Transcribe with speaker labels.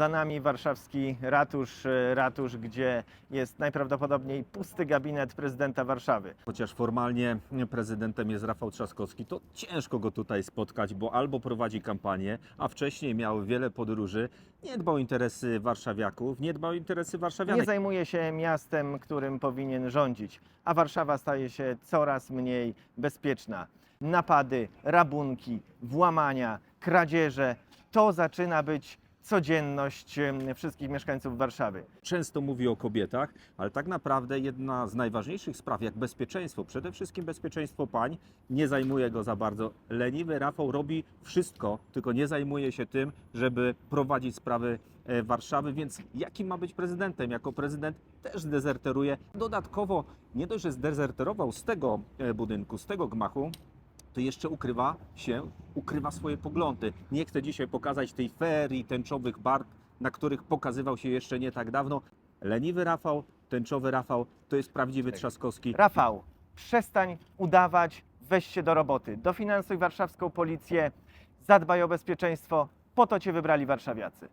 Speaker 1: za nami warszawski ratusz, e, ratusz, gdzie jest najprawdopodobniej pusty gabinet prezydenta Warszawy.
Speaker 2: Chociaż formalnie prezydentem jest Rafał Trzaskowski, to ciężko go tutaj spotkać, bo albo prowadzi kampanię, a wcześniej miał wiele podróży, nie dbał o interesy warszawiaków, nie dbał o interesy
Speaker 1: Nie
Speaker 2: warszawianek.
Speaker 1: zajmuje się miastem, którym powinien rządzić, a Warszawa staje się coraz mniej bezpieczna. Napady, rabunki, włamania, kradzieże to zaczyna być codzienność wszystkich mieszkańców Warszawy.
Speaker 2: Często mówi o kobietach, ale tak naprawdę jedna z najważniejszych spraw, jak bezpieczeństwo, przede wszystkim bezpieczeństwo pań, nie zajmuje go za bardzo. Leniwy Rafał robi wszystko, tylko nie zajmuje się tym, żeby prowadzić sprawy e, Warszawy, więc jaki ma być prezydentem? Jako prezydent też dezerteruje. Dodatkowo nie dość, że zdezerterował z tego e, budynku, z tego gmachu, to jeszcze ukrywa się, ukrywa swoje poglądy. Nie chcę dzisiaj pokazać tej ferii tęczowych barw, na których pokazywał się jeszcze nie tak dawno. Leniwy Rafał, tęczowy Rafał, to jest prawdziwy Trzaskowski.
Speaker 1: Rafał, przestań udawać, weź się do roboty. Dofinansuj warszawską policję, zadbaj o bezpieczeństwo, po to cię wybrali warszawiacy.